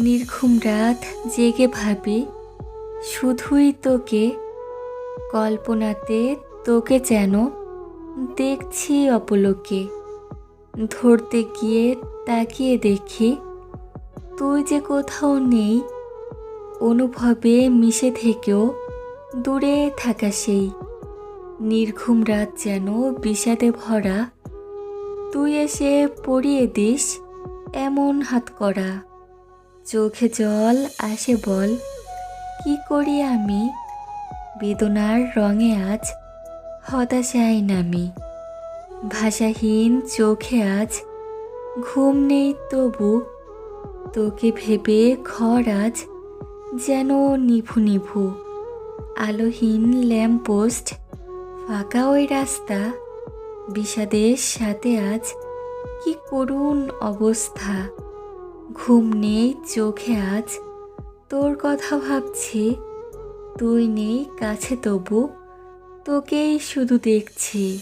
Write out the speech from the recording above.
নির্ঘুম রাত জেগে ভাবি, শুধুই তোকে, কল্পনাতে তোকে যেন দেখছি অপলোকে। ধরতে গিয়ে তাকিয়ে দেখি, তুই যে কোথাও নেই, অনুভবে মিশে থেকেও দূরে থাকা সেই। নির্ঘুম রাত যেন বিষাদে ভরা, তুই এসে পড়িয়ে দিস এমন হাত করা চোখে জল আসে বল, কি করি আমি? বেদনার রঙে আজ হতাশায় নামি ভাষাহীন চোখে আজ ঘুম নেই তবু, তোকে ভেবে ঘর আজ যেন নিভু নিভু। আলোহীন ল্যাম্পপোস্ট ফাঁকা ওই রাস্তা, বিষাদের সাথে আজ কি করুণ অবস্থা? ঘুম নেই চোখে আজ। তোর কথা ভাবছি তুই নেই কাছে তবু। তোকেই শুধু দেখছি।